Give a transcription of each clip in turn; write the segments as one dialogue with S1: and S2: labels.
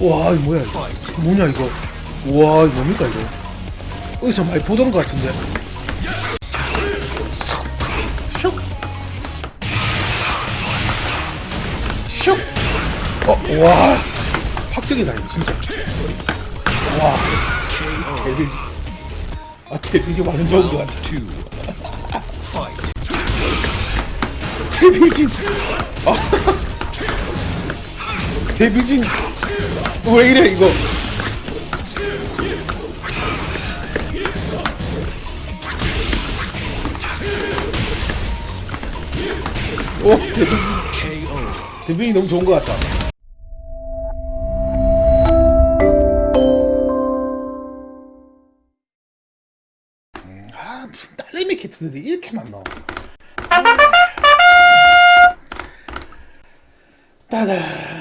S1: 와 이거 뭐야 이거? 뭐냐 이거? 와 이거 뭡니까 이거? 어디서 많이 보던 것 같은데? 슉. 슉! 어, 와. 이거 진짜. 와. 데뷔. 아 데뷔지 완전 좋은 것 같아.
S2: Fight.
S1: 데뷔진 아 데뷔진. 왜 이래 이거? 오 데뷔진.
S2: KO.
S1: 데뷔진이 너무 좋은 것 같다. 음, 아 무슨 딸내미 키트들이 이렇게 많나 따단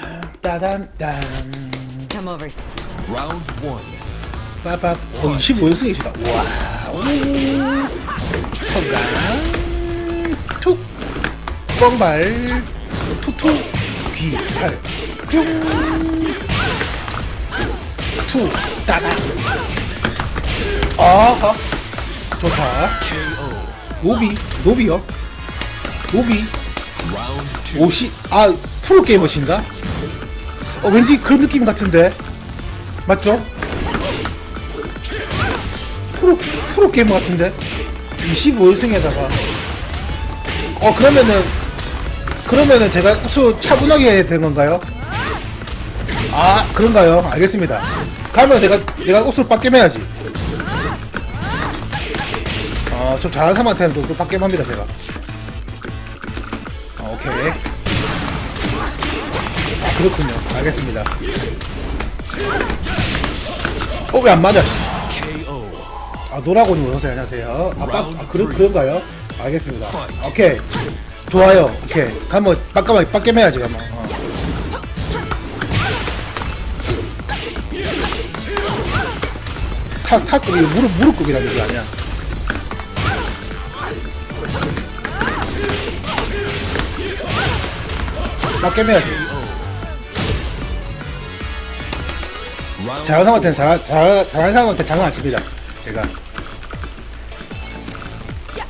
S1: 따단 딴
S3: Come over.
S2: Round one.
S1: 빠밥 어 25연승이시다. 와 오. 성강 툭. 뻥발. 투투. 귀 팔. 뿅 투 따다 아하 좋다.
S2: KO.
S1: 노비 노비요. 노비.
S2: Round two.
S1: 오시 아 프로게이머신가? 어 왠지 그런 느낌 같은데? 맞죠? 프로 프로 게이머 같은데? 25연승에다가. 어 그러면은 그러면은 제가 수 차분하게 해야 되는 건가요? 아 그런가요? 알겠습니다. 가면 내가 내가 옷을 빡겜해야지. 어좀 잘하는 사람한테는 또, 또 빡겜합니다 제가. 어, 오케이. 아 그렇군요. 알겠습니다. 어 왜 안 맞아 씨. 아 노라고님 오세요 안녕하세요. 아, 빡, 아 그런 그런가요? 알겠습니다. 오케이. 좋아요. 오케이. 가면 빡까만 빡겜 해야지 가면 어. 타 타급이 무릎 무릎급이라는 게 아니야? 빡겜 해야지 잘하는 사람한테는 잘, 잘, 잘하는 사람한테 장난 안 칩니다. 제가.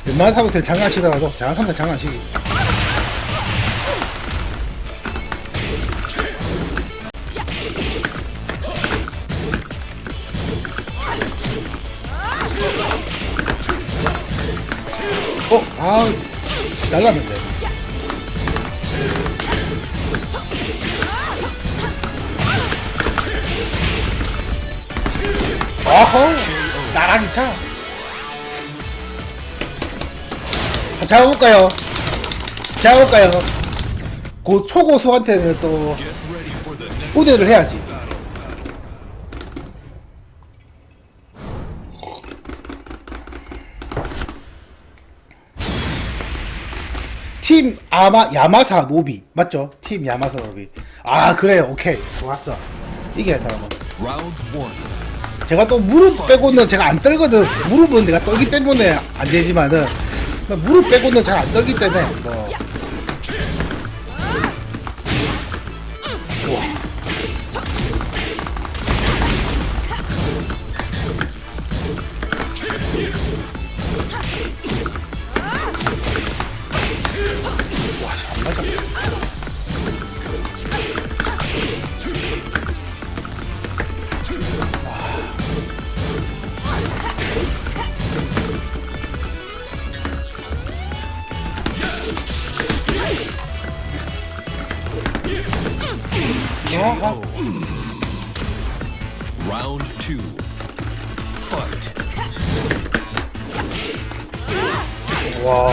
S1: 웬만한 사람한테는 장난 안 치더라도 잘하는 사람한테 장난 안 치기. 어, 아, 날랐는데. 어허 나랑 기타 잡아볼까요? 잡아볼까요? 그 초고수한테는 또 우대를 해야지. 팀 아마 야마사 노비. 맞죠? 팀 야마사 노비. 아 그래요. 오케이. 좋았어. 이겨야겠다 그 제가 또 무릎 빼고는 제가 안 떨거든. 무릎은 내가 떨기 때문에 안 되지만은 무릎 빼고는 잘 안 떨기 때문에 뭐. 어,
S2: Round two. Fight.
S1: 와.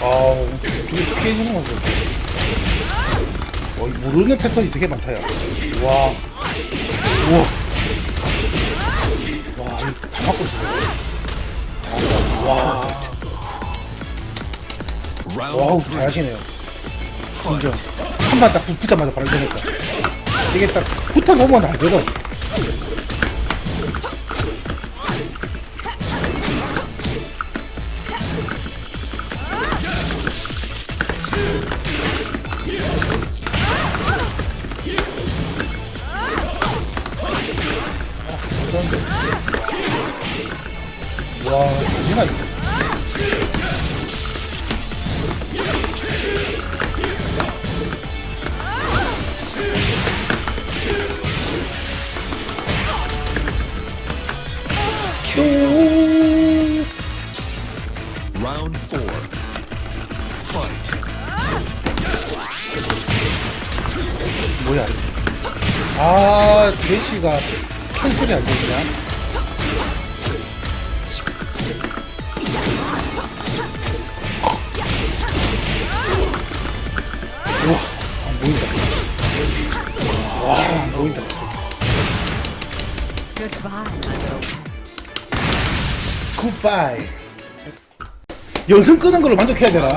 S1: 아우, 되게 피해주는 거죠. 어, 이 모르는 패턴이 되게 많다, 야. 와. 우와. 와, 이거 다 맞고 있어. 와. 와우. 잘하시네요. 인정. 한번 딱 붙자마자 바로 되니까. 이게 딱 붙어 보면 알거든. 슈. Round 4. Fight. 뭐야? 아, 대시가 캔슬이 안 되냐? 아, 와, 안 보인다. 와, 안 보인다.
S3: Goodbye.
S1: 굿바이 연승 끄는 걸로 만족해야 되나?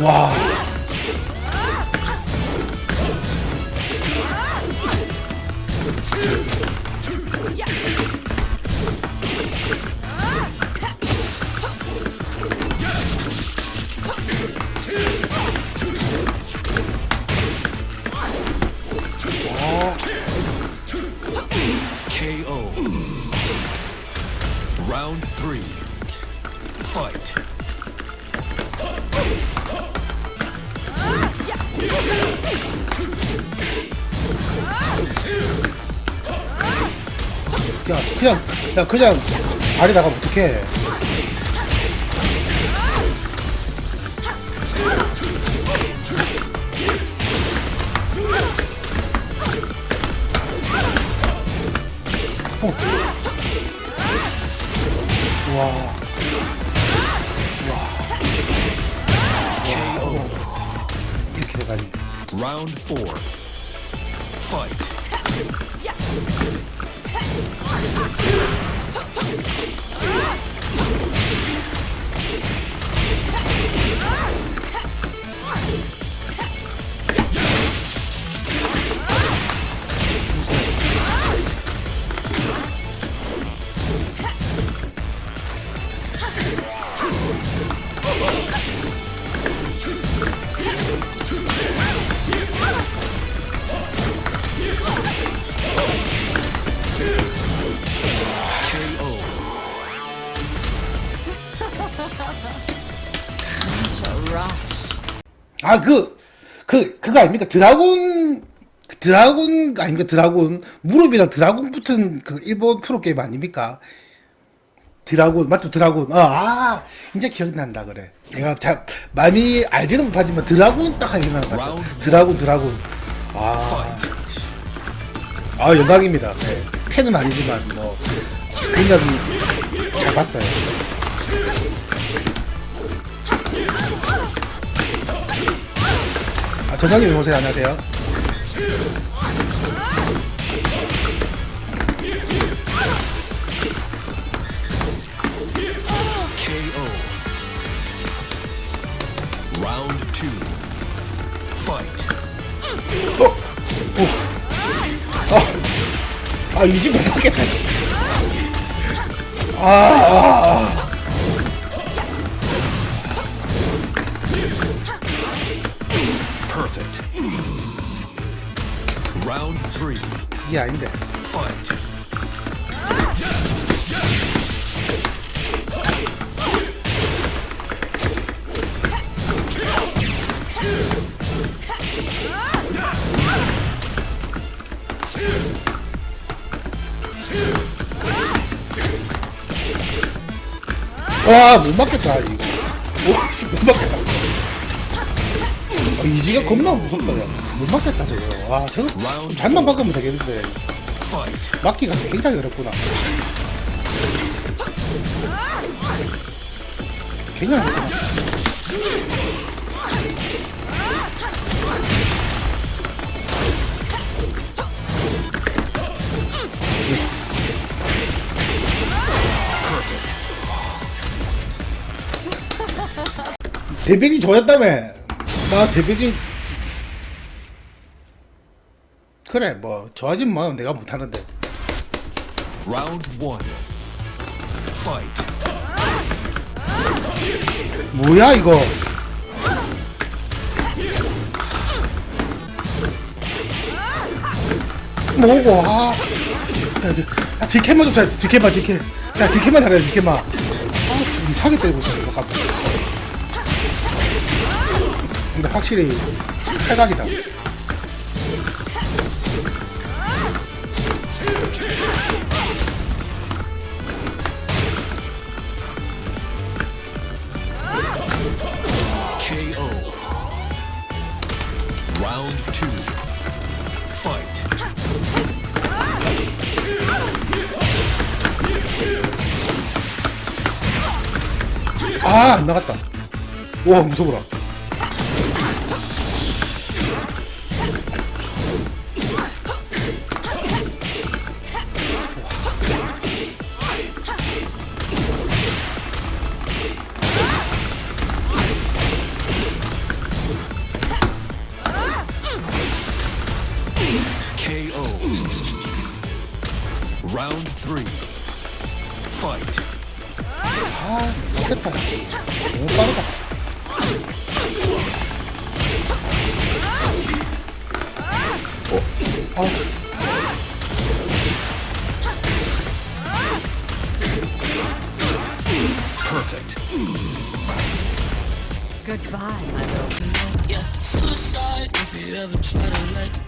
S1: 와.
S2: KO. Round 3.
S1: 야, 그냥, 야, 그냥 발이 나가면 어떡해.
S2: Round four. Fight.
S1: 아, 그, 그, 그거 아닙니까? 드라군, 그 드라군, 아닙니까? 드라군. 무릎이랑 드라군 붙은 그 일본 프로게임 아닙니까? 드라군, 맞죠? 드라군. 아, 아, 이제 기억난다, 그래. 내가 잘, 많이 알지는 못하지만 드라군 딱 하긴 나는 것 같아. 드라군, 드라군. 아, 씨. 아, 영광입니다. 네. 팬은 아니지만, 뭐, 굉장히 잘 봤어요. 아, 저장님 오세요. 안녕하세요.
S2: KO. Round two. Fight.
S1: 아, 20분 받겠다, 씨. 아, 아, 아.
S2: Round three.
S1: 이게 아닌데.
S2: Fight.
S1: 와, 못 맞겠다, 이거. 와, 씨, 못 맞겠다. 아, 이지가 겁나 무섭다, 야. 못 맞겠다, 저거. 와, 저거 좀 잘만 바꾸면 되겠는데. 막기가 굉장히 어렵구나. 굉장히 어렵구나. 데뷔지 좋았다며. 나 데뷔지 그래 뭐 좋아진 뭐 내가 못하는데. 뭐야 이거? 뭐고 아. 디켓만 좀잘 디켓만 디켓 야 디켓만 잘해 디켓만. 아 이상하게 때리고 있어 이거 갑자기 근데 확실히 탈각이다.
S2: Round two. Fight.
S1: 아, 안 나갔다. 와, 무서워라.
S2: Perfect.
S3: Goodbye, my little.
S4: Yeah, suicide if you ever try to let